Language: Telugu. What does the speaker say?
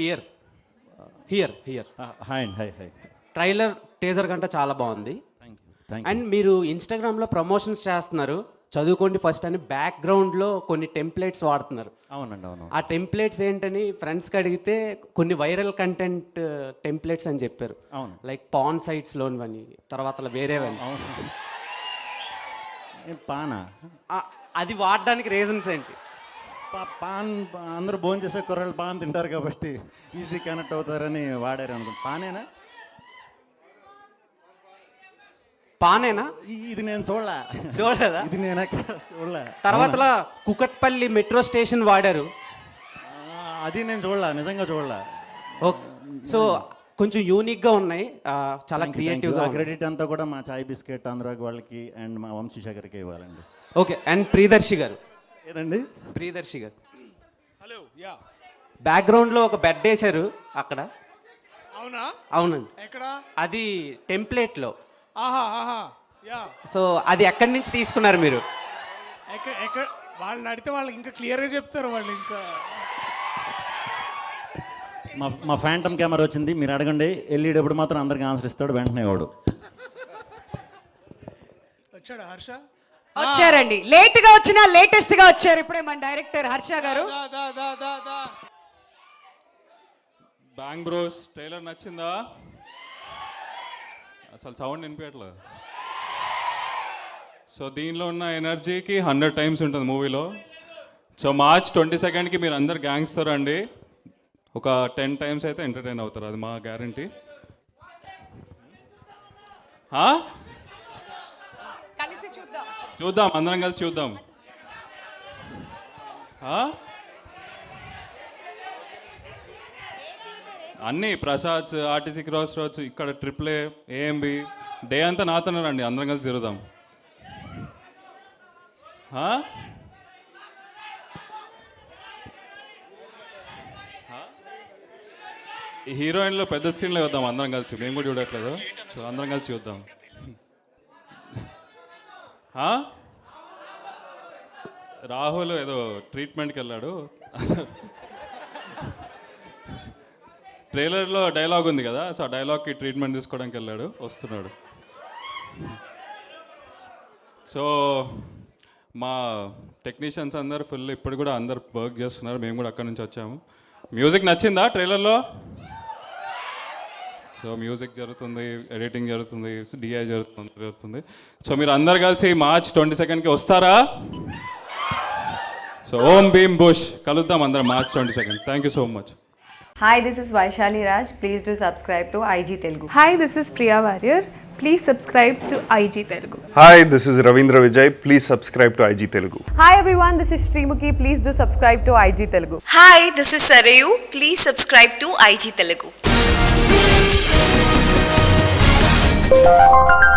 హియర్ హియర్ హియర్ హాయ్ అండి హాయ్ హాయ్ ట్రైలర్ టేజర్ కంటే చాలా బాగుంది. అండ్ మీరు ఇన్స్టాగ్రామ్లో ప్రమోషన్స్ చేస్తున్నారు. చదువుకోండి ఫస్ట్ అని బ్యాక్గ్రౌండ్లో కొన్ని టెంప్లెట్స్ వాడుతున్నారు. అవునండి అవును. ఆ టెంప్లెట్స్ ఏంటని ఫ్రెండ్స్కి అడిగితే కొన్ని వైరల్ కంటెంట్ టెంప్లెట్స్ అని చెప్పారు. అవును. లైక్ పాన్ సైట్స్లోనివని తర్వాత వేరేవని. పానా? అది వాడడానికి రీజన్స్ ఏంటి? పాన్ అందరూ భోజనం చేసే కూరలు పాన్ తింటారు కాబట్టి ఈజీ కనెక్ట్ అవుతారని వాడారు అనుకుంటా. పానేనా? పానేనా? ఇది నేను చూడలే. చూడలేదా? ఇది నేను చూడలే. తర్వాత కుకట్పల్లి మెట్రో స్టేషన్ వాడారు. అది నేను చూడలే నిజంగా చూడలే. ఓకే సో కొంచెం యూనిక్గా ఉన్నాయి. చాలా క్రియేటివ్గా క్రెడిట్ అంతా కూడా మా చాయ్ బిస్కెట్ అనురాగ్ వాళ్ళకి అండ్ మా వంశీశేఖర్కి ఇవ్వాలండి. ఓకే అండ్ ప్రియదర్శి గారు. ఏదండి? ప్రియదర్శి గారు. హలో యా బ్యాక్గ్రౌండ్లో ఒక బెడ్ వేశారు అక్కడ. అవునా? అవునండి. ఎక్కడ? అది టెంప్లెట్లో ఆహా ఆహా యా సో అది ఎక్కడి నుంచి తీసుకున్నారు మీరు? ఎక్కడ ఎక్కడ వాళ్ళని అడిగితే వాళ్ళకి ఇంకా క్లియర్గా చెప్తారు వాళ్ళు ఇంకా. మా మా ఫ్యాంటమ్ కెమెరా వచ్చింది. మీరు అడగండి. వెళ్ళేటప్పుడు మాత్రం అందరికి ఆన్సర్ ఇస్తాడు. వెంటనే వాడు. వచ్చాడు హర్ష? వచ్చారండి. లేట్గా వచ్చినా లేటెస్ట్గా వచ్చారు ఇప్పుడే మన డైరెక్టర్ హర్ష గారు. బ్యాంగ్ బ్రోస్ ట్రైలర్ నచ్చిందా? అసలు సౌండ్ వినిపించట్లేదు. సో దీనిలో ఉన్న ఎనర్జీకి హండ్రెడ్ టైమ్స్ ఉంటుంది మూవీలో. సో మార్చ్ ట్వంటీ సెకండ్కి మీరు అందరు గ్యాంగ్స్టర్ అండి. ఒక టెన్ టైమ్స్ అయితే ఎంటర్టైన్ అవుతారు అది మా గ్యారంటీ చూద్దాం. చూద్దాం అందరం కలిసి చూద్దాం. ఆ? అన్నీ ప్రసాద్ ఆర్టీసీ క్రాస్ రోడ్స్ ఇక్కడ ట్రిపుల్ ఏఎంబి డే అంతా నాతోనే రండి అందరం కలిసి తిరుగుదాం. ఆ? హీరోయిన్లో పెద్ద స్క్రీన్లో చూద్దాం అందరం కలిసి. మేము కూడా చూడట్లేదు. సో అందరం కలిసి చూద్దాం. రాహుల్ ఏదో ట్రీట్మెంట్కి వెళ్ళాడు. ట్రైలర్లో డైలాగ్ ఉంది కదా సో ఆ డైలాగ్కి ట్రీట్మెంట్ తీసుకోవడానికి వెళ్ళాడు వస్తున్నాడు. సో మా టెక్నీషియన్స్ అందరు ఫుల్ ఇప్పుడు కూడా అందరు వర్క్ చేస్తున్నారు మేము కూడా అక్కడ నుంచి వచ్చాము. మ్యూజిక్ నచ్చిందా ట్రైలర్లో సో మ్యూజిక్ జరుగుతుంది ఎడిటింగ్ జరుగుతుంది డిఐ జరుగుతుంది జరుగుతుంది సో మీరు అందరు కలిసి మార్చ్ ట్వంటీ సెకండ్కి వస్తారా సో ఓం భీమ్ బుష్ కలుద్దాం అందరం March twenty second thank you so much Hi, this is Vaishali Raj. Please do subscribe to IG Telugu. Hi, this is Priya Warrior. Please subscribe to IG Telugu. Hi, this is Ravindra Vijay. Please subscribe to IG Telugu. Hi everyone, this is Srimuki. Please do subscribe to IG Telugu. Hi this is Sarayu please subscribe to IG Telugu Thank you.